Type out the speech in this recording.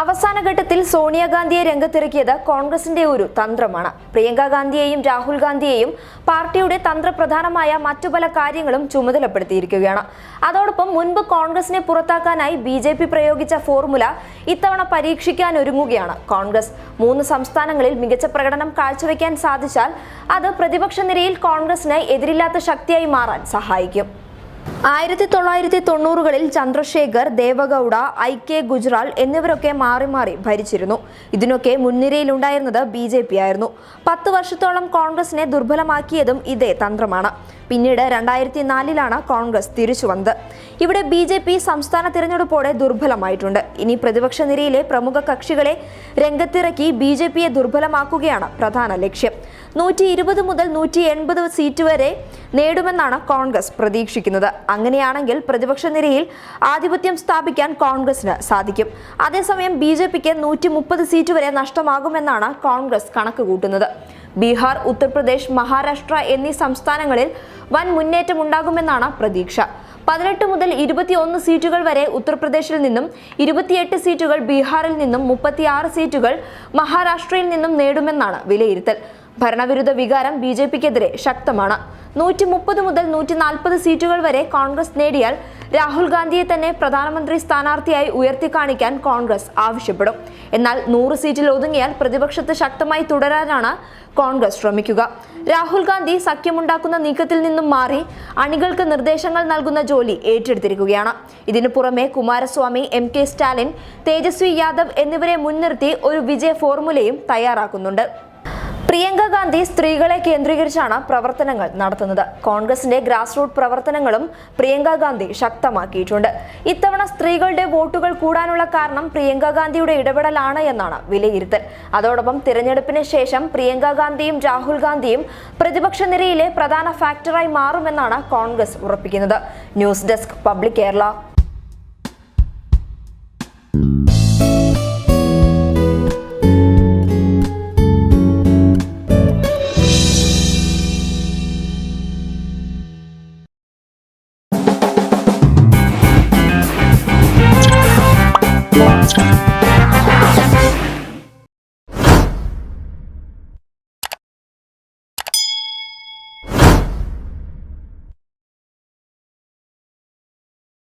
അവസാന ഘട്ടത്തിൽ സോണിയാഗാന്ധിയെ രംഗത്തിറക്കിയത് കോൺഗ്രസിന്റെ ഒരു തന്ത്രമാണ്. പ്രിയങ്ക ഗാന്ധിയെയും രാഹുൽ ഗാന്ധിയെയും പാർട്ടിയുടെ തന്ത്രപ്രധാനമായ മറ്റു പല കാര്യങ്ങളും ചുമതലപ്പെടുത്തിയിരിക്കുകയാണ്. അതോടൊപ്പം മുൻപ് കോൺഗ്രസിനെ പുറത്താക്കാനായി ബി ജെ പി പ്രയോഗിച്ച ഫോർമുല ഇത്തവണ പരീക്ഷിക്കാൻ ഒരുങ്ങുകയാണ് കോൺഗ്രസ്. മൂന്ന് സംസ്ഥാനങ്ങളിൽ മികച്ച പ്രകടനം കാഴ്ചവെക്കാൻ സാധിച്ചാൽ അത് പ്രതിപക്ഷ നിരയിൽ കോൺഗ്രസിന് എതിരില്ലാത്ത ശക്തിയായി മാറാൻ സഹായിക്കും. ആയിരത്തി തൊള്ളായിരത്തി തൊണ്ണൂറുകളിൽ ചന്ദ്രശേഖർ ദേവഗൌഡ ഐ കെ ഗുജ്റാൽ എന്നിവരൊക്കെ മാറി മാറി ഭരിച്ചിരുന്നു. ഇതിനൊക്കെ മുൻനിരയിലുണ്ടായിരുന്നത് ബി ജെ പി ആയിരുന്നു. പത്ത് വർഷത്തോളം കോൺഗ്രസിനെ ദുർബലമാക്കിയതും ഇതേ തന്ത്രമാണ്. പിന്നീട് രണ്ടായിരത്തി നാലിലാണ് കോൺഗ്രസ് തിരിച്ചു വന്നത്. ഇവിടെ ബി ജെ പി സംസ്ഥാന തിരഞ്ഞെടുപ്പോടെ ദുർബലമായിട്ടുണ്ട്. ഇനി പ്രതിപക്ഷ നിരയിലെ പ്രമുഖ കക്ഷികളെ രംഗത്തിറക്കി ബി ജെ പിയെ ദുർബലമാക്കുകയാണ് പ്രധാന ലക്ഷ്യം. നൂറ്റി ഇരുപത് മുതൽ നൂറ്റി എൺപത് സീറ്റ് വരെ നേടുമെന്നാണ് കോൺഗ്രസ് പ്രതീക്ഷിക്കുന്നത്. അങ്ങനെയാണെങ്കിൽ പ്രതിപക്ഷ നിരയിൽ ആധിപത്യം സ്ഥാപിക്കാൻ കോൺഗ്രസിന് സാധിക്കും. അതേസമയം ബി ജെ പിക്ക് നൂറ്റി മുപ്പത് സീറ്റ് വരെ നഷ്ടമാകുമെന്നാണ് കോൺഗ്രസ് കണക്ക് കൂട്ടുന്നത്. ബീഹാർ ഉത്തർപ്രദേശ് മഹാരാഷ്ട്ര എന്നീ സംസ്ഥാനങ്ങളിൽ വൻ മുന്നേറ്റം ഉണ്ടാകുമെന്നാണ് പ്രതീക്ഷ. പതിനെട്ട് മുതൽ ഇരുപത്തിയൊന്ന് സീറ്റുകൾ വരെ ഉത്തർപ്രദേശിൽ നിന്നും ഇരുപത്തിയെട്ട് സീറ്റുകൾ ബീഹാറിൽ നിന്നും മുപ്പത്തിയാറ് സീറ്റുകൾ മഹാരാഷ്ട്രയിൽ നിന്നും നേടുമെന്നാണ് വിലയിരുത്തൽ. ഭരണവിരുദ്ധ വികാരം ബി ശക്തമാണ്. നൂറ്റി മുപ്പത് മുതൽ നൂറ്റി നാൽപ്പത് സീറ്റുകൾ വരെ കോൺഗ്രസ് നേടിയാൽ രാഹുൽ ഗാന്ധിയെ തന്നെ പ്രധാനമന്ത്രി സ്ഥാനാർത്ഥിയായി ഉയർത്തിക്കാണിക്കാൻ കോൺഗ്രസ് ആവശ്യപ്പെടും. എന്നാൽ നൂറ് സീറ്റിൽ ഒതുങ്ങിയാൽ പ്രതിപക്ഷത്ത് ശക്തമായി തുടരാനാണ് കോൺഗ്രസ് ശ്രമിക്കുക. രാഹുൽ ഗാന്ധി സഖ്യമുണ്ടാക്കുന്ന നീക്കത്തിൽ നിന്നും മാറി അണികൾക്ക് നിർദ്ദേശങ്ങൾ നൽകുന്ന ജോലി ഏറ്റെടുത്തിരിക്കുകയാണ്. ഇതിനു പുറമെ കുമാരസ്വാമി എം കെ സ്റ്റാലിൻ തേജസ്വി യാദവ് എന്നിവരെ മുൻനിർത്തി ഒരു വിജയ ഫോർമുലയും തയ്യാറാക്കുന്നുണ്ട്. പ്രിയങ്ക ഗാന്ധി സ്ത്രീകളെ കേന്ദ്രീകരിച്ചാണ് പ്രവർത്തനങ്ങൾ നടത്തുന്നത്. കോൺഗ്രസിന്റെ ഗ്രാസ് റൂട്ട് പ്രവർത്തനങ്ങളും പ്രിയങ്ക ഗാന്ധി ശക്തമാക്കിയിട്ടുണ്ട്. ഇത്തവണ സ്ത്രീകളുടെ വോട്ടുകൾ കൂടാനുള്ള കാരണം പ്രിയങ്ക ഗാന്ധിയുടെ ഇടപെടലാണ് എന്നാണ് വിലയിരുത്തൽ. അതോടൊപ്പം തിരഞ്ഞെടുപ്പിന് ശേഷം പ്രിയങ്ക ഗാന്ധിയും രാഹുൽ ഗാന്ധിയും പ്രതിപക്ഷ നിരയിലെ പ്രധാന ഫാക്ടറായി മാറുമെന്നാണ് Congress ഉറപ്പിക്കുന്നത്. News desk public Kerala.